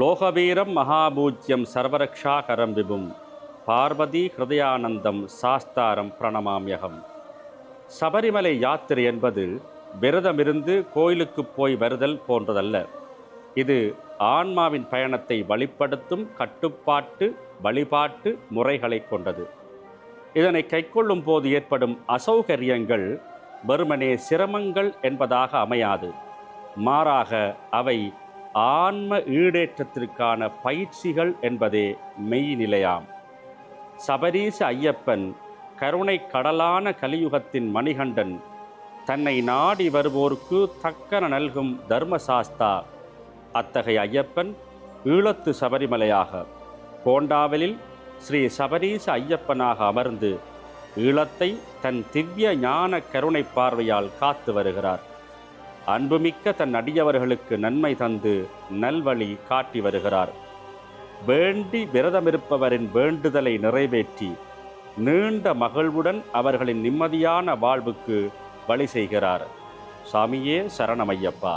லோகவீரம் மகாபூஜ்யம் சர்வரக்ஷாகரம் விபும். பார்வதி ஹிருதயானந்தம் சாஸ்தாரம் பிரணமாம்யகம் சபரிமலை யாத்திரை என்பது விரதமிருந்து கோயிலுக்கு போய் வருதல் போன்றதல்ல. இது ஆன்மாவின் பயணத்தை வழிப்படுத்தும் கட்டுப்பாட்டு வழிபாட்டு முறைகளை கொண்டது. இதனை கைக்கொள்ளும் போது ஏற்படும் அசௌகரியங்கள் வெறுமனே சிரமங்கள் என்பதாக அமையாது. மாறாக அவை ஆன்ம ஈடேற்றத்திற்கான பயிற்சிகள் என்பதே மெய்நிலையாம் சபரீச ஐயப்பன் கருணை கடலான கலியுகத்தின் மணிகண்டன் தன்னை நாடி வருவோருக்கு தக்கன நல்கும் தர்மசாஸ்தா அத்தகைய ஐயப்பன் ஈழத்து சபரிமலையாக கோண்டாவலில் ஸ்ரீ சபரீச ஐயப்பனாக அமர்ந்து ஈழத்தை தன் திவ்ய ஞான கருணை பார்வையால் காத்து வருகிறார். அன்புமிக்க தன் அடியவர்களுக்கு நன்மை தந்து நல்வழி காட்டி வருகிறார். வேண்டி விரதமிருப்பவரின் வேண்டுதலை நிறைவேற்றி நீண்ட மகிழ்வுடன் அவர்களின் நிம்மதியான வாழ்வுக்கு வழி செய்கிறார். சாமியே சரணமையப்பா.